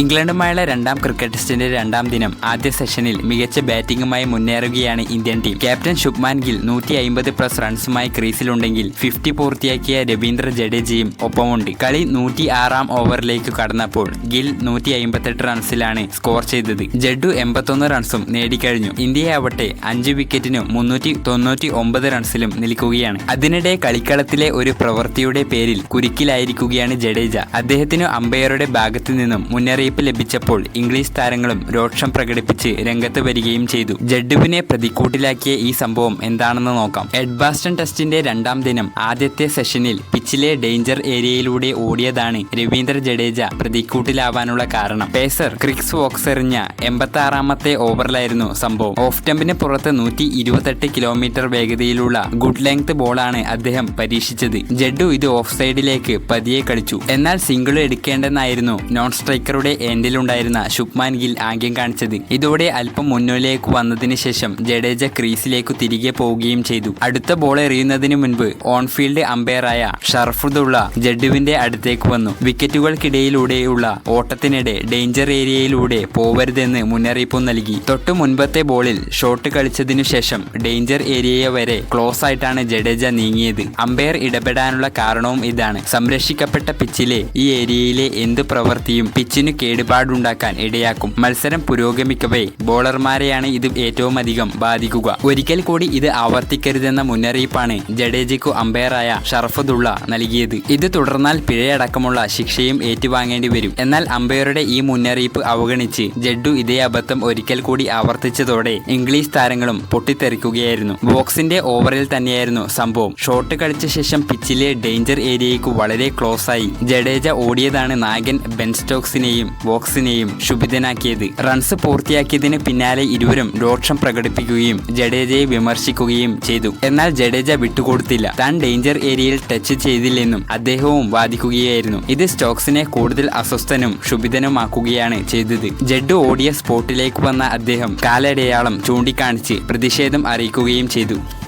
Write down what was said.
ഇംഗ്ലണ്ടുമായുള്ള രണ്ടാം ക്രിക്കറ്റ് ടെസ്റ്റിന്റെ രണ്ടാം ദിനം ആദ്യ സെഷനിൽ മികച്ച ബാറ്റിംഗുമായി മുന്നേറുകയാണ് Indian team. Captain Shubman Gill നൂറ്റി അമ്പത് പ്ലസ് റൺസുമായി ക്രീസിലുണ്ടെങ്കിൽ ഫിഫ്റ്റി പൂർത്തിയാക്കിയ രവീന്ദ്ര ജഡേജയും ഒപ്പമുണ്ട്. കളി നൂറ്റി ആറാം ഓവറിലേക്ക് കടന്നപ്പോൾ ഗിൽ നൂറ്റി അമ്പത്തെട്ട് റൺസിലാണ് സ്കോർ ചെയ്തത്. ജഡ്ഡു എൺപത്തൊന്ന് റൺസും നേടിക്കഴിഞ്ഞു. ഇന്ത്യയാവട്ടെ അഞ്ച് വിക്കറ്റിനും മുന്നൂറ്റി തൊണ്ണൂറ്റി ഒമ്പത് റൺസിലും നിൽക്കുകയാണ്. അതിനിടെ കളിക്കളത്തിലെ ഒരു പ്രവൃത്തിയുടെ പേരിൽ കുരുക്കിലായിരിക്കുകയാണ് ജഡേജ. അദ്ദേഹത്തിന് അമ്പയറുടെ ഭാഗത്തു നിന്നും മുന്നറിയിപ്പ് ലഭിച്ചപ്പോൾ ഇംഗ്ലീഷ് താരങ്ങളും രോക്ഷം പ്രകടിപ്പിച്ച് രംഗത്ത് വരികയും ചെയ്തു. ജഡ്ഡുവിനെ പ്രതിക്കൂട്ടിലാക്കിയ ഈ സംഭവം എന്താണെന്ന് നോക്കാം. എഡ്ബാസ്റ്റൺ ടെസ്റ്റിന്റെ രണ്ടാം ദിനം ആദ്യത്തെ സെഷനിൽ പിച്ചിലെ ഡേഞ്ചർ ഏരിയയിലൂടെ ഓടിയതാണ് രവീന്ദ്ര ജഡേജ പ്രതിക്കൂട്ടിലാവാനുള്ള കാരണം. പേസർ ക്രിക്സ് വോക്സ് എറിഞ്ഞ എൺപത്തി ആറാമത്തെ ഓവറിലായിരുന്നു സംഭവം. ഓഫ് ടെമ്പിന് പുറത്ത് നൂറ്റി ഇരുപത്തെട്ട് കിലോമീറ്റർ വേഗതയിലുള്ള ഗുഡ് ലെങ്ത് ബോളാണ് അദ്ദേഹം പരീക്ഷിച്ചത്. ജഡ്ഡു ഇത് ഓഫ് സൈഡിലേക്ക് പതിയെ കളിച്ചു. എന്നാൽ സിംഗിൾ എടുക്കേണ്ടെന്നായിരുന്നു നോൺ സ്ട്രൈക്കറുടെ എൻഡിലുണ്ടായിരുന്ന ശുഭ്മാൻ ഗിൽ ആംഗ്യം കാണിച്ചത്. ഇതോടെ അല്പം മുന്നിലേക്ക് വന്നതിന് ശേഷം ജഡേജ ക്രീസിലേക്ക് തിരികെ പോവുകയും ചെയ്തു. അടുത്ത ബോൾ എറിയുന്നതിന് മുൻപ് ഓൺഫീൽഡ് അമ്പയറായ ഷർഫുദുള്ള ജഡുവിന്റെ അടുത്തേക്ക് വന്നു. വിക്കറ്റുകൾക്കിടയിലൂടെയുള്ള ഓട്ടത്തിനിടെ ഡേഞ്ചർ ഏരിയയിലൂടെ പോവരുതെന്ന് മുന്നറിയിപ്പും നൽകി. തൊട്ടു മുൻപത്തെ ബോളിൽ ഷോട്ട് കളിച്ചതിനു ശേഷം ഡേഞ്ചർ ഏരിയ വരെ ക്ലോസ് ആയിട്ടാണ് ജഡേജ നീങ്ങിയത്. അമ്പയർ ഇടപെടാനുള്ള കാരണവും ഇതാണ്. സംരക്ഷിക്കപ്പെട്ട പിച്ചിലെ ഈ ഏരിയയിലെ എന്ത് പ്രവൃത്തിയും പിച്ചിനു കേടുപാടുണ്ടാക്കാൻ ഇടയാക്കും. മത്സരം പുരോഗമിക്കവേ ബോളർമാരെയാണ് ഇത് ഏറ്റവും അധികം ബാധിക്കുക. ഒരിക്കൽ കൂടി ഇത് ആവർത്തിക്കരുതെന്ന മുന്നറിയിപ്പാണ് ജഡേജയ്ക്കു അമ്പയറായ ഷറഫുദുള്ള നൽകിയത്. ഇത് തുടർന്നാൽ പിഴയടക്കമുള്ള ശിക്ഷയും ഏറ്റുവാങ്ങേണ്ടി വരും. എന്നാൽ അമ്പയറുടെ ഈ മുന്നറിയിപ്പ് അവഗണിച്ച് ജഡ്ഡു ഇതേ അബദ്ധം ഒരിക്കൽ കൂടി ആവർത്തിച്ചതോടെ ഇംഗ്ലീഷ് താരങ്ങളും പൊട്ടിത്തെറിക്കുകയായിരുന്നു. ബോക്സിന്റെ ഓവറിൽ തന്നെയായിരുന്നു സംഭവം. ഷോട്ട് കളിച്ച ശേഷം പിച്ചിലെ ഡേഞ്ചർ ഏരിയയ്ക്ക് വളരെ ക്ലോസ് ആയി ജഡേജ ഓടിയതാണ് നായകൻ ബെൻ സ്റ്റോക്സിനെയും ബോക്സിനെയും ശുഭിതനാക്കിയത്. റൺസ് പൂർത്തിയാക്കിയതിന് പിന്നാലെ ഇരുവരും രോക്ഷം പ്രകടിപ്പിക്കുകയും ജഡേജയെ വിമർശിക്കുകയും ചെയ്തു. എന്നാൽ ജഡേജ വിട്ടുകൊടുത്തില്ല. താൻ ഡേഞ്ചർ ഏരിയയിൽ ടച്ച് ചെയ്തില്ലെന്നും അദ്ദേഹവും വാദിക്കുകയായിരുന്നു. ഇത് സ്റ്റോക്സിനെ കൂടുതൽ അസ്വസ്ഥനും ക്ഷുഭിതനുമാക്കുകയാണ് ചെയ്തത്. ജഡ്ഡു ഓടിയ സ്പോട്ടിലേക്ക് വന്ന അദ്ദേഹം കാലടയാളം ചൂണ്ടിക്കാണിച്ച് പ്രതിഷേധം അറിയിക്കുകയും ചെയ്തു.